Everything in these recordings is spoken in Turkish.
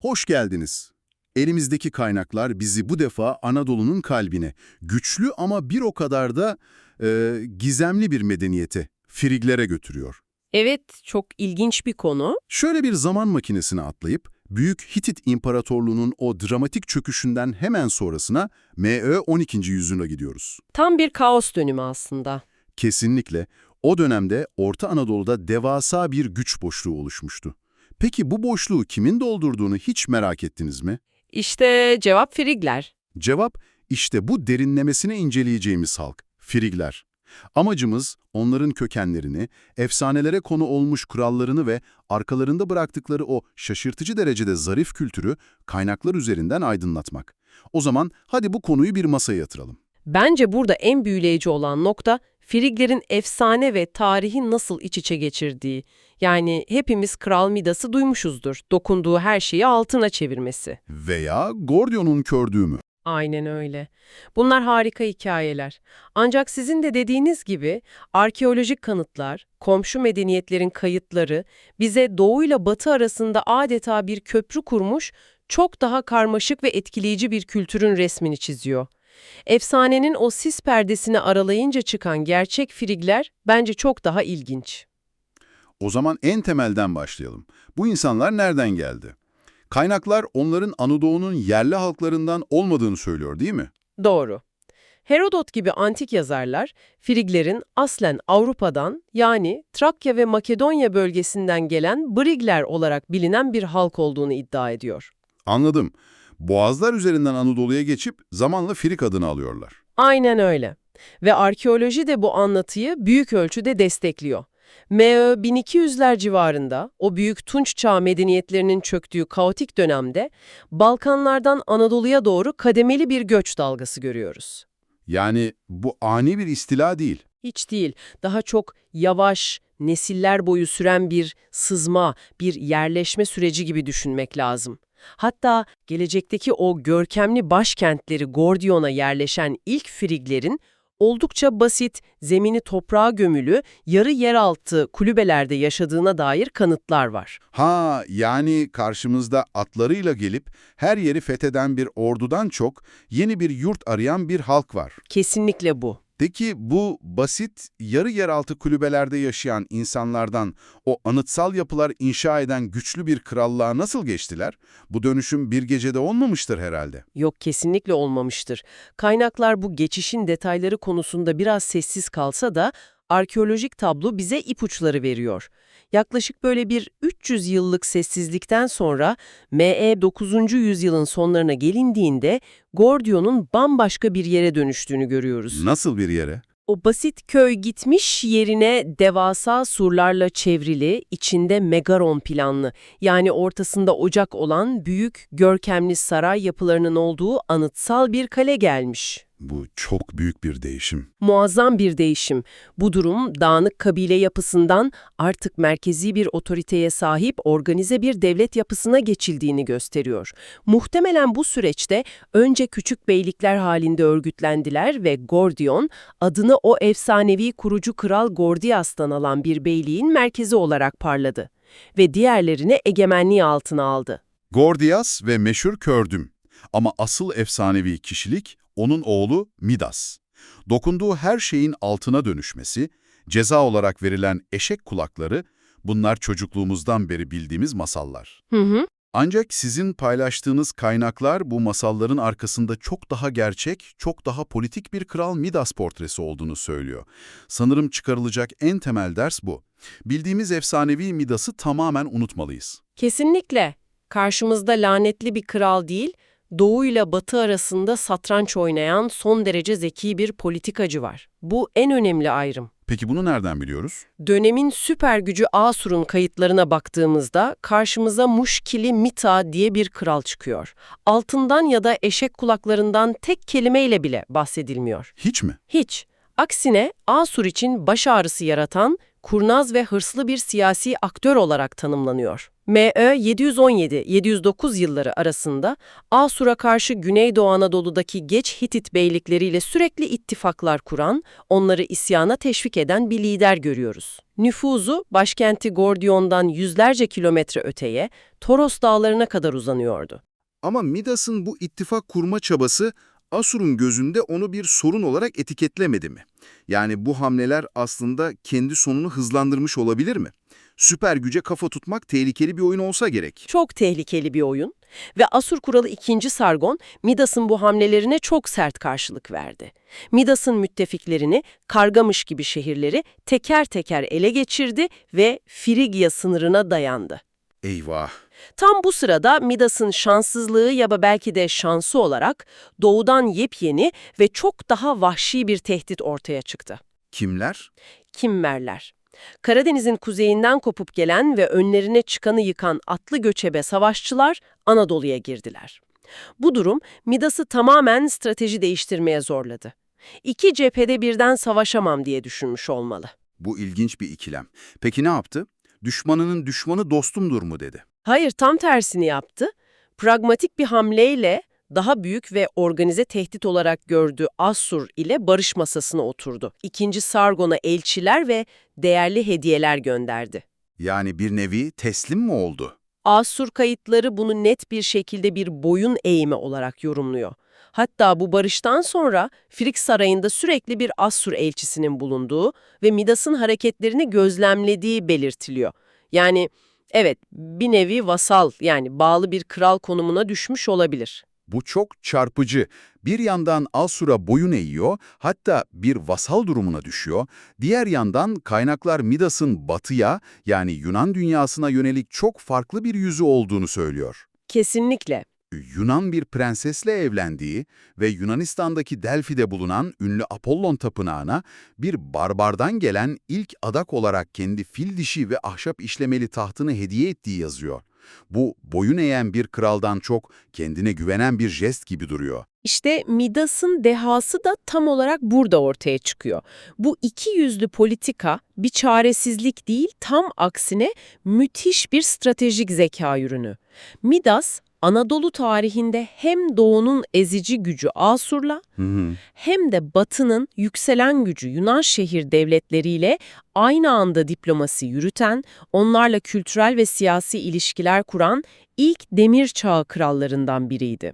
Hoş geldiniz. Elimizdeki kaynaklar bizi bu defa Anadolu'nun kalbine, güçlü ama bir o kadar da e, gizemli bir medeniyete, Friglere götürüyor. Evet, çok ilginç bir konu. Şöyle bir zaman makinesine atlayıp, Büyük Hitit İmparatorluğu'nun o dramatik çöküşünden hemen sonrasına M.Ö. 12. yüzyıla gidiyoruz. Tam bir kaos dönümü aslında. Kesinlikle o dönemde Orta Anadolu'da devasa bir güç boşluğu oluşmuştu. Peki bu boşluğu kimin doldurduğunu hiç merak ettiniz mi? İşte cevap Frigler. Cevap, işte bu derinlemesine inceleyeceğimiz halk, Frigler. Amacımız onların kökenlerini, efsanelere konu olmuş kurallarını ve arkalarında bıraktıkları o şaşırtıcı derecede zarif kültürü kaynaklar üzerinden aydınlatmak. O zaman hadi bu konuyu bir masaya yatıralım. Bence burada en büyüleyici olan nokta Frigler'in efsane ve tarihi nasıl iç içe geçirdiği. Yani hepimiz Kral Midas'ı duymuşuzdur. Dokunduğu her şeyi altına çevirmesi. Veya Gordion'un kördüğümü. Aynen öyle. Bunlar harika hikayeler. Ancak sizin de dediğiniz gibi arkeolojik kanıtlar, komşu medeniyetlerin kayıtları bize Doğu ile Batı arasında adeta bir köprü kurmuş, çok daha karmaşık ve etkileyici bir kültürün resmini çiziyor. Efsanenin o sis perdesini aralayınca çıkan gerçek Frigler bence çok daha ilginç. O zaman en temelden başlayalım. Bu insanlar nereden geldi? Kaynaklar onların Anadolu'nun yerli halklarından olmadığını söylüyor değil mi? Doğru. Herodot gibi antik yazarlar, Friglerin aslen Avrupa'dan yani Trakya ve Makedonya bölgesinden gelen Brigler olarak bilinen bir halk olduğunu iddia ediyor. Anladım. Boğazlar üzerinden Anadolu'ya geçip zamanla Frig adını alıyorlar. Aynen öyle. Ve arkeoloji de bu anlatıyı büyük ölçüde destekliyor. M.Ö. 1200'ler civarında o büyük Tunç çağı medeniyetlerinin çöktüğü kaotik dönemde Balkanlardan Anadolu'ya doğru kademeli bir göç dalgası görüyoruz. Yani bu ani bir istila değil. Hiç değil, daha çok yavaş, nesiller boyu süren bir sızma, bir yerleşme süreci gibi düşünmek lazım. Hatta gelecekteki o görkemli başkentleri Gordion'a yerleşen ilk Friglerin oldukça basit, zemini toprağa gömülü, yarı yeraltı kulübelerde yaşadığına dair kanıtlar var. Ha yani karşımızda atlarıyla gelip her yeri fetheden bir ordudan çok yeni bir yurt arayan bir halk var. Kesinlikle bu. Peki bu basit, yarı yeraltı kulübelerde yaşayan insanlardan o anıtsal yapılar inşa eden güçlü bir krallığa nasıl geçtiler? Bu dönüşüm bir gecede olmamıştır herhalde. Yok kesinlikle olmamıştır. Kaynaklar bu geçişin detayları konusunda biraz sessiz kalsa da arkeolojik tablo bize ipuçları veriyor. Yaklaşık böyle bir 300 yıllık sessizlikten sonra M.E. 9. yüzyılın sonlarına gelindiğinde Gordion'un bambaşka bir yere dönüştüğünü görüyoruz. Nasıl bir yere? O basit köy gitmiş yerine devasa surlarla çevrili, içinde megaron planlı, yani ortasında ocak olan büyük, görkemli saray yapılarının olduğu anıtsal bir kale gelmiş. Bu çok büyük bir değişim. Muazzam bir değişim. Bu durum dağınık kabile yapısından artık merkezi bir otoriteye sahip organize bir devlet yapısına geçildiğini gösteriyor. Muhtemelen bu süreçte önce küçük beylikler halinde örgütlendiler ve Gordion adını o efsanevi kurucu kral Gordias'tan alan bir beyliğin merkezi olarak parladı ve diğerlerini egemenliği altına aldı. Gordias ve meşhur Kördüm. Ama asıl efsanevi kişilik onun oğlu Midas. Dokunduğu her şeyin altına dönüşmesi, ceza olarak verilen eşek kulakları, bunlar çocukluğumuzdan beri bildiğimiz masallar. Hı hı. Ancak sizin paylaştığınız kaynaklar bu masalların arkasında çok daha gerçek, çok daha politik bir kral Midas portresi olduğunu söylüyor. Sanırım çıkarılacak en temel ders bu. Bildiğimiz efsanevi Midas'ı tamamen unutmalıyız. Kesinlikle. Karşımızda lanetli bir kral değil, Doğu ile Batı arasında satranç oynayan son derece zeki bir politikacı var. Bu en önemli ayrım. Peki bunu nereden biliyoruz? Dönemin süper gücü Asur'un kayıtlarına baktığımızda karşımıza Muşkili Mita diye bir kral çıkıyor. Altından ya da eşek kulaklarından tek kelimeyle bile bahsedilmiyor. Hiç mi? Hiç. Aksine Asur için baş ağrısı yaratan kurnaz ve hırslı bir siyasi aktör olarak tanımlanıyor. M.Ö. 717-709 yılları arasında Asur'a karşı Güneydoğu Anadolu'daki geç Hitit beylikleriyle sürekli ittifaklar kuran, onları isyana teşvik eden bir lider görüyoruz. Nüfuzu başkenti Gordion'dan yüzlerce kilometre öteye, Toros dağlarına kadar uzanıyordu. Ama Midas'ın bu ittifak kurma çabası Asur'un gözünde onu bir sorun olarak etiketlemedi mi? Yani bu hamleler aslında kendi sonunu hızlandırmış olabilir mi? Süper güce kafa tutmak tehlikeli bir oyun olsa gerek. Çok tehlikeli bir oyun ve Asur Kuralı 2. Sargon, Midas'ın bu hamlelerine çok sert karşılık verdi. Midas'ın müttefiklerini, Kargamış gibi şehirleri teker teker ele geçirdi ve Frigya sınırına dayandı. Eyvah! Tam bu sırada Midas'ın şanssızlığı ya da belki de şansı olarak doğudan yepyeni ve çok daha vahşi bir tehdit ortaya çıktı. Kimler? Kimmerler. Karadeniz'in kuzeyinden kopup gelen ve önlerine çıkanı yıkan atlı göçebe savaşçılar Anadolu'ya girdiler. Bu durum Midas'ı tamamen strateji değiştirmeye zorladı. İki cephede birden savaşamam diye düşünmüş olmalı. Bu ilginç bir ikilem. Peki ne yaptı? Düşmanının düşmanı dostumdur mu dedi. Hayır, tam tersini yaptı. Pragmatik bir hamleyle daha büyük ve organize tehdit olarak gördüğü Assur ile barış masasına oturdu. İkinci Sargon'a elçiler ve değerli hediyeler gönderdi. Yani bir nevi teslim mi oldu? Assur kayıtları bunu net bir şekilde bir boyun eğimi olarak yorumluyor. Hatta bu barıştan sonra Frik Sarayı'nda sürekli bir Assur elçisinin bulunduğu ve Midas'ın hareketlerini gözlemlediği belirtiliyor. Yani evet bir nevi vasal yani bağlı bir kral konumuna düşmüş olabilir. Bu çok çarpıcı. Bir yandan Asur'a boyun eğiyor, hatta bir vasal durumuna düşüyor. Diğer yandan kaynaklar Midas'ın batıya yani Yunan dünyasına yönelik çok farklı bir yüzü olduğunu söylüyor. Kesinlikle. Yunan bir prensesle evlendiği ve Yunanistan'daki Delfi'de bulunan ünlü Apollon tapınağına bir barbardan gelen ilk adak olarak kendi fil dişi ve ahşap işlemeli tahtını hediye ettiği yazıyor. Bu boyun eğen bir kraldan çok kendine güvenen bir jest gibi duruyor. İşte Midas'ın dehası da tam olarak burada ortaya çıkıyor. Bu iki yüzlü politika bir çaresizlik değil, tam aksine müthiş bir stratejik zeka ürünü. Midas, Anadolu tarihinde hem doğunun ezici gücü Asur'la Hı hı. hem de batının yükselen gücü Yunan şehir devletleriyle aynı anda diplomasi yürüten, onlarla kültürel ve siyasi ilişkiler kuran ilk demir çağı krallarından biriydi.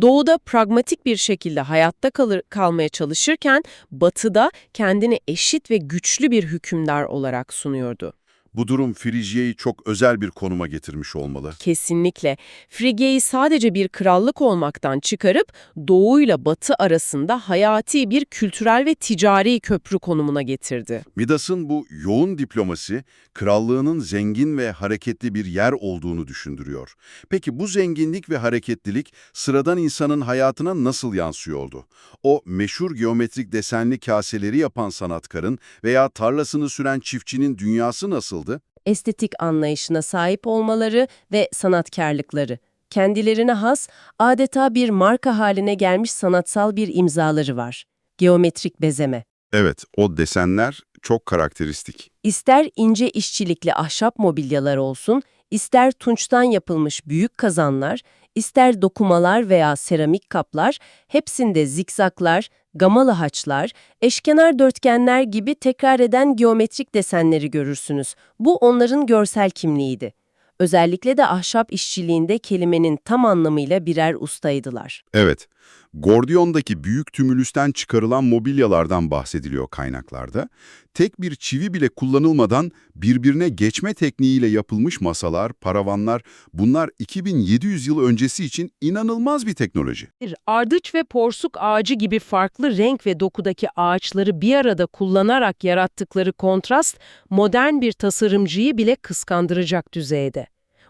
Doğuda pragmatik bir şekilde hayatta kalır, kalmaya çalışırken batıda kendini eşit ve güçlü bir hükümdar olarak sunuyordu. Bu durum Frigye'yi çok özel bir konuma getirmiş olmalı. Kesinlikle. Frigya'yı sadece bir krallık olmaktan çıkarıp doğuyla batı arasında hayati bir kültürel ve ticari köprü konumuna getirdi. Midas'ın bu yoğun diplomasi, krallığının zengin ve hareketli bir yer olduğunu düşündürüyor. Peki bu zenginlik ve hareketlilik sıradan insanın hayatına nasıl yansıyordu? O meşhur geometrik desenli kaseleri yapan sanatkarın veya tarlasını süren çiftçinin dünyası nasıldı? Estetik anlayışına sahip olmaları ve sanatkarlıkları. Kendilerine has, adeta bir marka haline gelmiş sanatsal bir imzaları var. Geometrik bezeme. Evet, o desenler çok karakteristik. İster ince işçilikli ahşap mobilyalar olsun, ister tunçtan yapılmış büyük kazanlar, ister dokumalar veya seramik kaplar, hepsinde zikzaklar, gamalı haçlar, eşkenar dörtgenler gibi tekrar eden geometrik desenleri görürsünüz. Bu onların görsel kimliğiydi. Özellikle de ahşap işçiliğinde kelimenin tam anlamıyla birer ustaydılar. Evet, Gordion'daki büyük tümülüsten çıkarılan mobilyalardan bahsediliyor kaynaklarda. Tek bir çivi bile kullanılmadan birbirine geçme tekniğiyle yapılmış masalar, paravanlar, bunlar 2700 yıl öncesi için inanılmaz bir teknoloji. Ardıç ve porsuk ağacı gibi farklı renk ve dokudaki ağaçları bir arada kullanarak yarattıkları kontrast modern bir tasarımcıyı bile kıskandıracak düzeyde.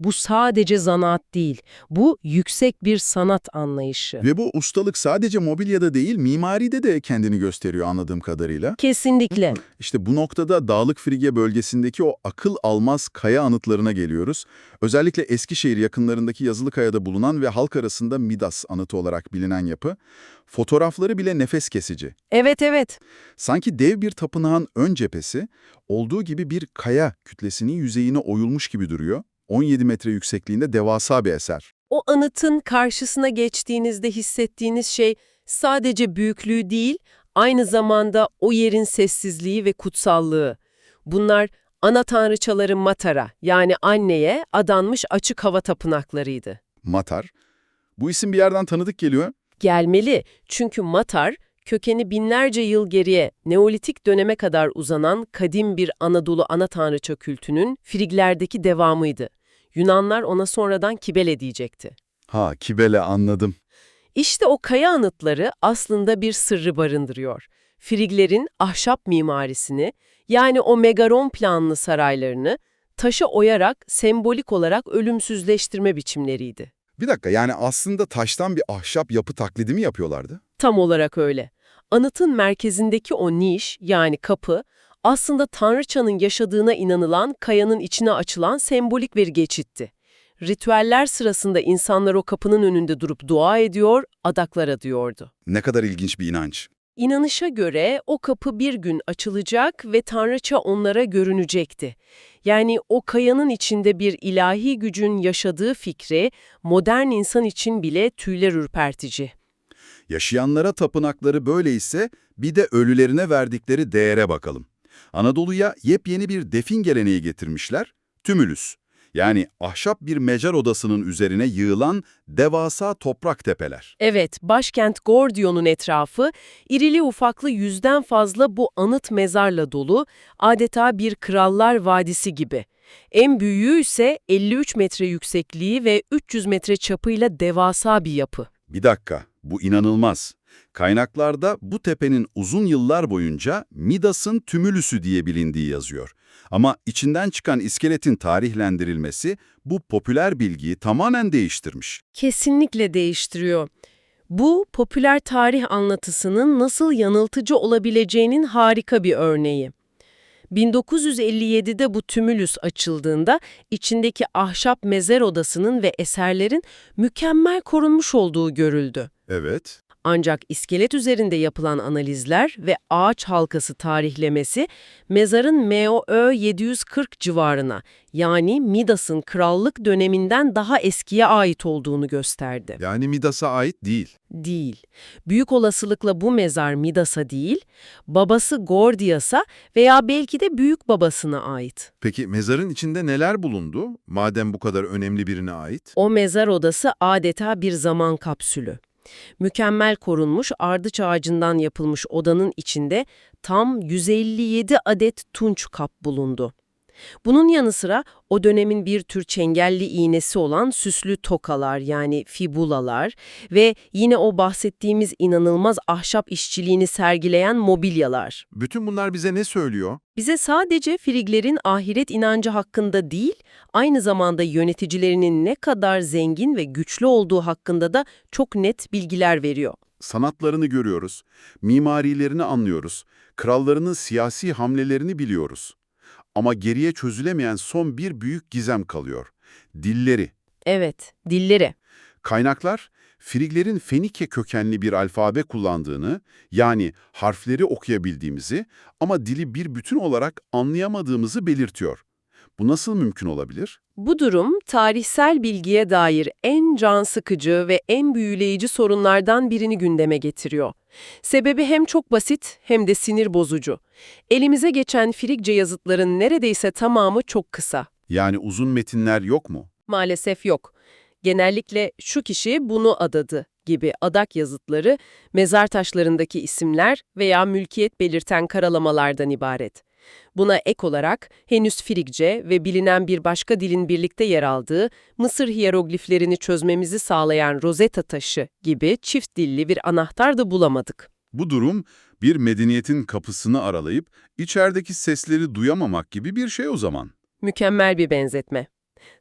Bu sadece zanaat değil, bu yüksek bir sanat anlayışı. Ve bu ustalık sadece mobilyada değil, mimaride de kendini gösteriyor anladığım kadarıyla. Kesinlikle. İşte bu noktada Dağlık Frigya bölgesindeki o akıl almaz kaya anıtlarına geliyoruz. Özellikle Eskişehir yakınlarındaki Yazılıkaya'da bulunan ve halk arasında Midas anıtı olarak bilinen yapı. Fotoğrafları bile nefes kesici. Evet evet. Sanki dev bir tapınağın ön cephesi olduğu gibi bir kaya kütlesinin yüzeyine oyulmuş gibi duruyor. 17 metre yüksekliğinde devasa bir eser. O anıtın karşısına geçtiğinizde hissettiğiniz şey sadece büyüklüğü değil, aynı zamanda o yerin sessizliği ve kutsallığı. Bunlar ana tanrıçaları Matara yani anneye adanmış açık hava tapınaklarıydı. Matar. Bu isim bir yerden tanıdık geliyor. Gelmeli çünkü Matar, kökeni binlerce yıl geriye Neolitik döneme kadar uzanan kadim bir Anadolu ana tanrıça kültünün Friglerdeki devamıydı. Yunanlar ona sonradan Kibele diyecekti. Ha, Kibele anladım. İşte o kaya anıtları aslında bir sırrı barındırıyor. Friglerin ahşap mimarisini, yani o megaron planlı saraylarını, taşa oyarak sembolik olarak ölümsüzleştirme biçimleriydi. Bir dakika yani aslında taştan bir ahşap yapı taklidi mi yapıyorlardı? Tam olarak öyle. Anıtın merkezindeki o niş, yani kapı, aslında Tanrıçanın yaşadığına inanılan kayanın içine açılan sembolik bir geçitti. Ritüeller sırasında insanlar o kapının önünde durup dua ediyor, adaklar adıyordu. Ne kadar ilginç bir inanç. İnanışa göre o kapı bir gün açılacak ve Tanrıça onlara görünecekti. Yani o kayanın içinde bir ilahi gücün yaşadığı fikri modern insan için bile tüyler ürpertici. Yaşayanlara tapınakları böyleyse bir de ölülerine verdikleri değere bakalım. Anadolu'ya yepyeni bir defin geleneği getirmişler, tümülüs. Yani ahşap bir mezar odasının üzerine yığılan devasa toprak tepeler. Evet, başkent Gordion'un etrafı irili ufaklı yüzden fazla bu anıt mezarla dolu, adeta bir krallar vadisi gibi. En büyüğü ise 53 metre yüksekliği ve 300 metre çapıyla devasa bir yapı. Bir dakika, bu inanılmaz. Kaynaklarda bu tepenin uzun yıllar boyunca Midas'ın tümülüsü diye bilindiği yazıyor. Ama içinden çıkan iskeletin tarihlendirilmesi bu popüler bilgiyi tamamen değiştirmiş. Kesinlikle değiştiriyor. Bu, popüler tarih anlatısının nasıl yanıltıcı olabileceğinin harika bir örneği. 1957'de bu tümülüs açıldığında içindeki ahşap mezar odasının ve eserlerin mükemmel korunmuş olduğu görüldü. Evet. Ancak iskelet üzerinde yapılan analizler ve ağaç halkası tarihlemesi mezarın MOÖ 740 civarına yani Midas'ın krallık döneminden daha eskiye ait olduğunu gösterdi. Yani Midas'a ait değil. Değil. Büyük olasılıkla bu mezar Midas'a değil, babası Gordias'a veya belki de büyük babasına ait. Peki mezarın içinde neler bulundu? Madem bu kadar önemli birine ait. O mezar odası adeta bir zaman kapsülü. Mükemmel korunmuş ardıç ağacından yapılmış odanın içinde tam 157 adet tunç kap bulundu. Bunun yanı sıra o dönemin bir tür çengelli iğnesi olan süslü tokalar yani fibulalar ve yine o bahsettiğimiz inanılmaz ahşap işçiliğini sergileyen mobilyalar. Bütün bunlar bize ne söylüyor? Bize sadece Friglerin ahiret inancı hakkında değil, aynı zamanda yöneticilerinin ne kadar zengin ve güçlü olduğu hakkında da çok net bilgiler veriyor. Sanatlarını görüyoruz, mimarilerini anlıyoruz, krallarının siyasi hamlelerini biliyoruz. Ama geriye çözülemeyen son bir büyük gizem kalıyor. Dilleri. Evet, dilleri. Kaynaklar, Friglerin Fenike kökenli bir alfabe kullandığını, yani harfleri okuyabildiğimizi ama dili bir bütün olarak anlayamadığımızı belirtiyor. Bu nasıl mümkün olabilir? Bu durum tarihsel bilgiye dair en can sıkıcı ve en büyüleyici sorunlardan birini gündeme getiriyor. Sebebi hem çok basit hem de sinir bozucu. Elimize geçen Frigce yazıtların neredeyse tamamı çok kısa. Yani uzun metinler yok mu? Maalesef yok. Genellikle şu kişi bunu adadı gibi adak yazıtları, mezar taşlarındaki isimler veya mülkiyet belirten karalamalardan ibaret. Buna ek olarak henüz Frigce ve bilinen bir başka dilin birlikte yer aldığı Mısır hiyerogliflerini çözmemizi sağlayan Rosetta taşı gibi çift dilli bir anahtar da bulamadık. Bu durum bir medeniyetin kapısını aralayıp içerideki sesleri duyamamak gibi bir şey o zaman. Mükemmel bir benzetme.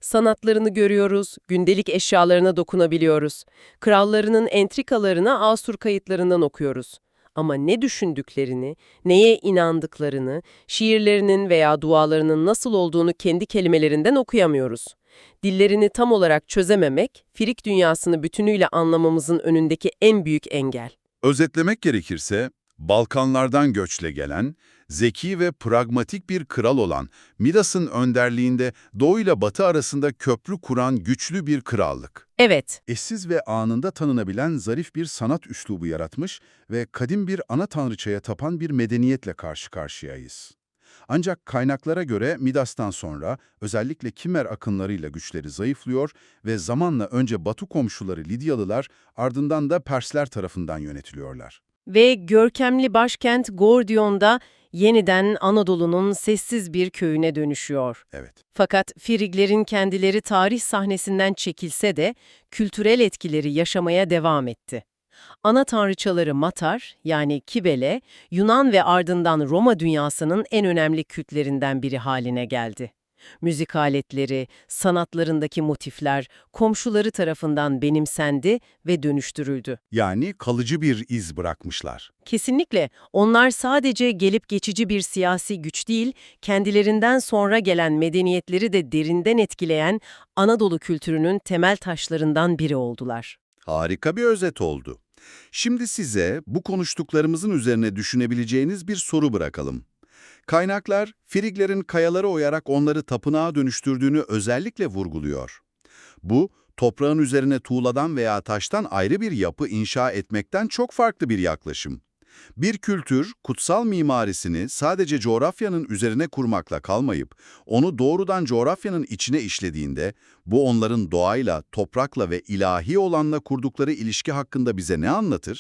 Sanatlarını görüyoruz, gündelik eşyalarına dokunabiliyoruz. Krallarının entrikalarını Asur kayıtlarından okuyoruz. Ama ne düşündüklerini, neye inandıklarını, şiirlerinin veya dualarının nasıl olduğunu kendi kelimelerinden okuyamıyoruz. Dillerini tam olarak çözememek, Firik dünyasını bütünüyle anlamamızın önündeki en büyük engel. Özetlemek gerekirse, Balkanlardan göçle gelen, zeki ve pragmatik bir kral olan Midas'ın önderliğinde Doğu ile Batı arasında köprü kuran güçlü bir krallık. Evet, Eşsiz ve anında tanınabilen zarif bir sanat üslubu yaratmış ve kadim bir ana tanrıçaya tapan bir medeniyetle karşı karşıyayız. Ancak kaynaklara göre Midas'tan sonra özellikle Kimer akınlarıyla güçleri zayıflıyor ve zamanla önce Batı komşuları Lidyalılar ardından da Persler tarafından yönetiliyorlar. ve görkemli başkent Gordion'da yeniden Anadolu'nun sessiz bir köyüne dönüşüyor. Evet. Fakat Friglerin kendileri tarih sahnesinden çekilse de kültürel etkileri yaşamaya devam etti. Ana tanrıçaları Matar yani Kibele, Yunan ve ardından Roma dünyasının en önemli kültlerinden biri haline geldi. Müzik aletleri, sanatlarındaki motifler komşuları tarafından benimsendi ve dönüştürüldü. Yani kalıcı bir iz bırakmışlar. Kesinlikle. Onlar sadece gelip geçici bir siyasi güç değil, kendilerinden sonra gelen medeniyetleri de derinden etkileyen Anadolu kültürünün temel taşlarından biri oldular. Harika bir özet oldu. Şimdi size bu konuştuklarımızın üzerine düşünebileceğiniz bir soru bırakalım. Kaynaklar, Friglerin kayalara oyarak onları tapınağa dönüştürdüğünü özellikle vurguluyor. Bu, toprağın üzerine tuğladan veya taştan ayrı bir yapı inşa etmekten çok farklı bir yaklaşım. Bir kültür, kutsal mimarisini sadece coğrafyanın üzerine kurmakla kalmayıp, onu doğrudan coğrafyanın içine işlediğinde, bu onların doğayla, toprakla ve ilahi olanla kurdukları ilişki hakkında bize ne anlatır?